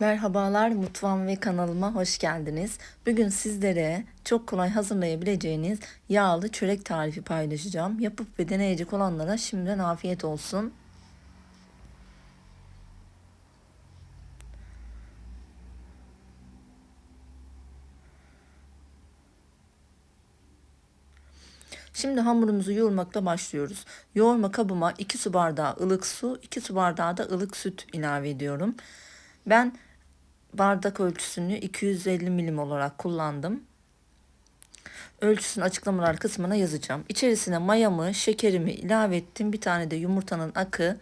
Merhabalar mutfağım ve kanalıma hoş geldiniz. Bugün sizlere çok kolay hazırlayabileceğiniz yağlı çörek tarifi paylaşacağım. Yapıp ve deneyecek olanlara şimdiden afiyet olsun. Şimdi hamurumuzu yoğurmakla başlıyoruz. Yoğurma kabıma 2 su bardağı ılık su, 2 su bardağı da ılık süt ilave ediyorum. Ben bardak ölçüsünü 250 milim olarak kullandım. Ölçüsünü açıklamalar kısmına yazacağım. İçerisine mayamı, şekerimi ilave ettim. Bir tane de yumurtanın akı.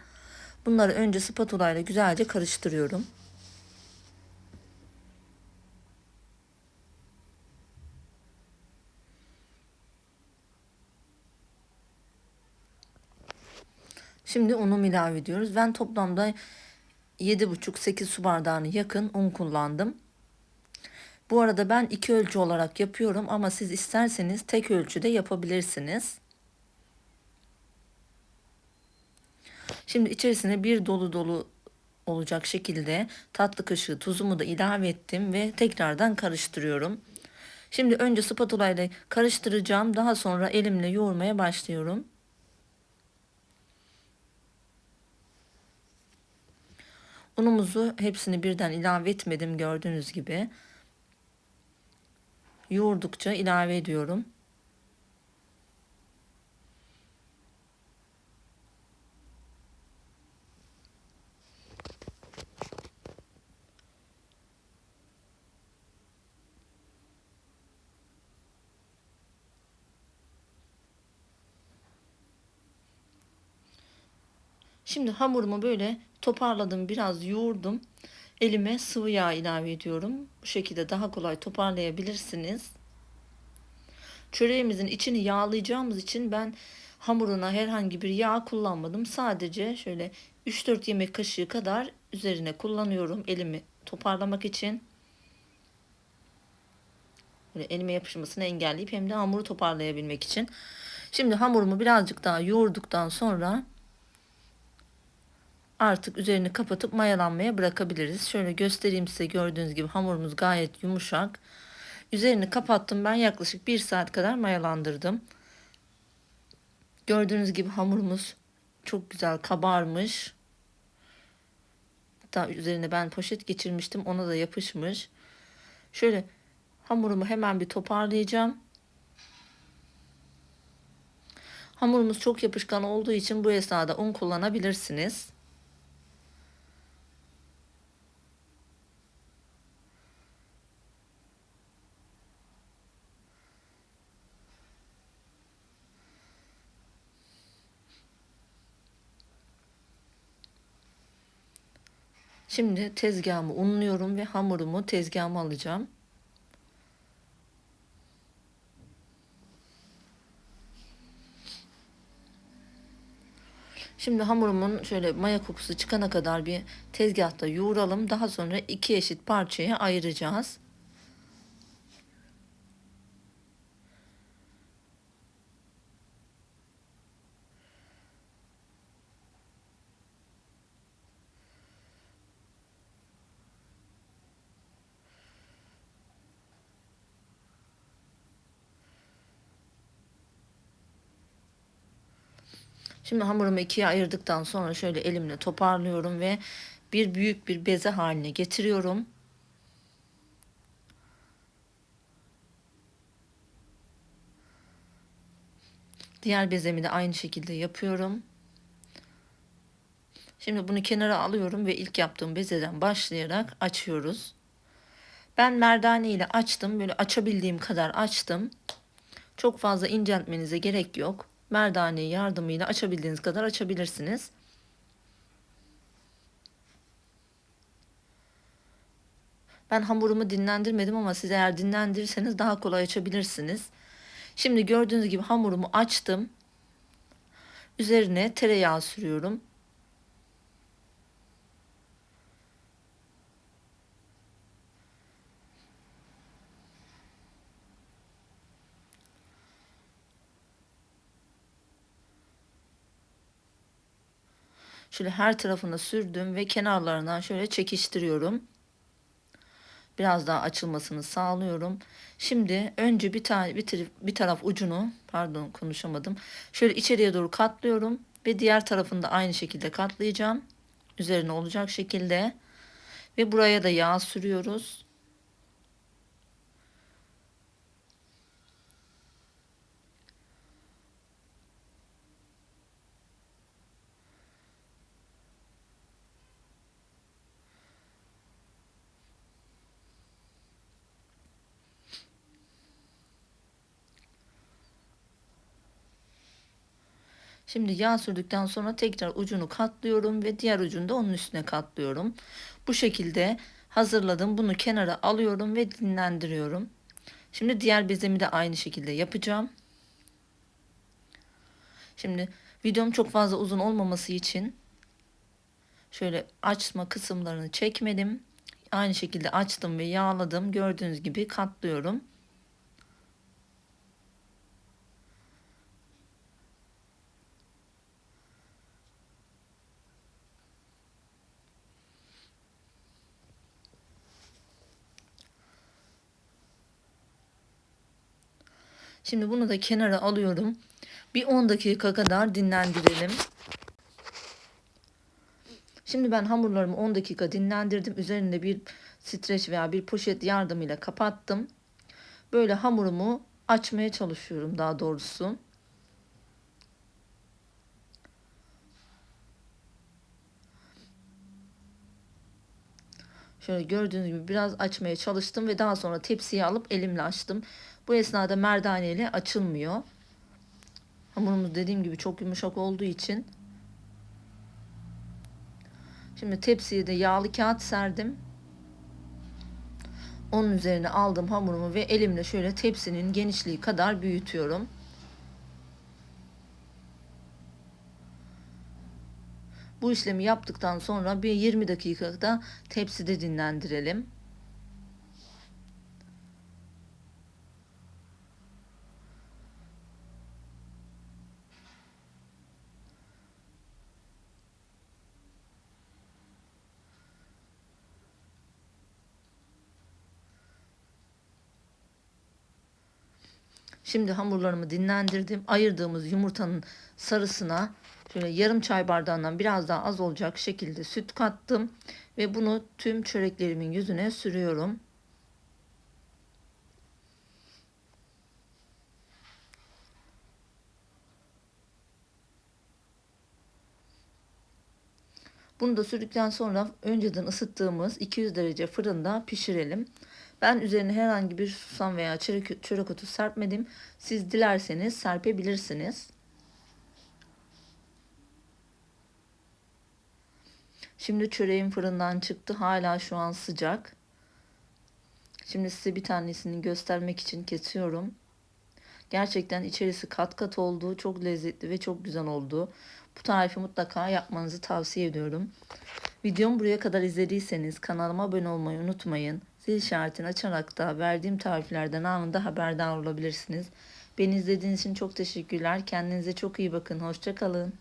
Bunları önce spatula ile güzelce karıştırıyorum. Şimdi unumu ilave ediyoruz. Ben toplamda 7,5-8 su bardağını yakın un kullandım. Bu arada ben iki ölçü olarak yapıyorum ama siz isterseniz tek ölçüde yapabilirsiniz. Şimdi içerisine bir dolu dolu olacak şekilde tatlı kaşığı tuzumu da ilave ettim ve tekrardan karıştırıyorum. Şimdi önce spatula ile karıştıracağım. Daha sonra elimle yoğurmaya başlıyorum. Unumuzu hepsini birden ilave etmedim gördüğünüz gibi. Yoğurdukça ilave ediyorum. Şimdi hamurumu böyle toparladım, biraz yoğurdum. Elime sıvı yağ ilave ediyorum. Bu şekilde daha kolay toparlayabilirsiniz. Çöreğimizin içini yağlayacağımız için ben hamuruna herhangi bir yağ kullanmadım. Sadece şöyle 3-4 yemek kaşığı kadar üzerine kullanıyorum elimi toparlamak için. Böyle elime yapışmasını engelleyip hem de hamuru toparlayabilmek için. Şimdi hamurumu birazcık daha yoğurduktan sonra artık üzerini kapatıp mayalanmaya bırakabiliriz. Şöyle göstereyim size gördüğünüz gibi hamurumuz gayet yumuşak. Üzerini kapattım ben yaklaşık bir saat kadar mayalandırdım. Gördüğünüz gibi hamurumuz çok güzel kabarmış. Hatta üzerine ben poşet geçirmiştim ona da yapışmış. Şöyle hamurumu hemen bir toparlayacağım. Hamurumuz çok yapışkan olduğu için bu esnada un kullanabilirsiniz. Şimdi tezgahımı unluyorum ve hamurumu tezgahıma alacağım. Şimdi hamurumun şöyle maya kokusu çıkana kadar bir tezgahta yoğuralım. Daha sonra iki eşit parçaya ayıracağız. Şimdi hamurumu ikiye ayırdıktan sonra şöyle elimle toparlıyorum ve bir büyük bir beze haline getiriyorum. Diğer bezemi de aynı şekilde yapıyorum. Şimdi bunu kenara alıyorum ve ilk yaptığım bezeden başlayarak açıyoruz. Ben merdane ile açtım. Böyle açabildiğim kadar açtım. Çok fazla inceltmenize gerek yok merdane yardımıyla açabildiğiniz kadar açabilirsiniz. Ben hamurumu dinlendirmedim ama siz eğer dinlendirirseniz daha kolay açabilirsiniz. Şimdi gördüğünüz gibi hamurumu açtım. Üzerine tereyağı sürüyorum. Şöyle her tarafına sürdüm ve kenarlarından şöyle çekiştiriyorum. Biraz daha açılmasını sağlıyorum. Şimdi önce bir tane bir, taraf, bir taraf ucunu pardon konuşamadım. Şöyle içeriye doğru katlıyorum ve diğer tarafını da aynı şekilde katlayacağım. Üzerine olacak şekilde ve buraya da yağ sürüyoruz. Şimdi yağ sürdükten sonra tekrar ucunu katlıyorum ve diğer ucunu da onun üstüne katlıyorum. Bu şekilde hazırladım. Bunu kenara alıyorum ve dinlendiriyorum. Şimdi diğer bezemi de aynı şekilde yapacağım. Şimdi videom çok fazla uzun olmaması için şöyle açma kısımlarını çekmedim. Aynı şekilde açtım ve yağladım. Gördüğünüz gibi katlıyorum. Şimdi bunu da kenara alıyorum. Bir 10 dakika kadar dinlendirelim. Şimdi ben hamurlarımı 10 dakika dinlendirdim. Üzerinde bir streç veya bir poşet yardımıyla kapattım. Böyle hamurumu açmaya çalışıyorum daha doğrusu. Şöyle gördüğünüz gibi biraz açmaya çalıştım ve daha sonra tepsiye alıp elimle açtım. Bu esnada merdane ile açılmıyor. Hamurumuz dediğim gibi çok yumuşak olduğu için. Şimdi tepsiye de yağlı kağıt serdim. Onun üzerine aldım hamurumu ve elimle şöyle tepsinin genişliği kadar büyütüyorum. Bu işlemi yaptıktan sonra bir 20 dakikada tepside dinlendirelim. Şimdi hamurlarımı dinlendirdim. Ayırdığımız yumurtanın sarısına şöyle yarım çay bardağından biraz daha az olacak şekilde süt kattım ve bunu tüm çöreklerimin yüzüne sürüyorum. Bunu da sürdükten sonra önceden ısıttığımız 200 derece fırında pişirelim. Ben üzerine herhangi bir susam veya çörek, çörek otu serpmedim. Siz dilerseniz serpebilirsiniz. Şimdi çöreğim fırından çıktı. Hala şu an sıcak. Şimdi size bir tanesini göstermek için kesiyorum. Gerçekten içerisi kat kat oldu. Çok lezzetli ve çok güzel oldu. Bu tarifi mutlaka yapmanızı tavsiye ediyorum. Videomu buraya kadar izlediyseniz kanalıma abone olmayı unutmayın. Zil işaretini açarak da verdiğim tariflerden anında haberdar olabilirsiniz. Beni izlediğiniz için çok teşekkürler. Kendinize çok iyi bakın. Hoşçakalın.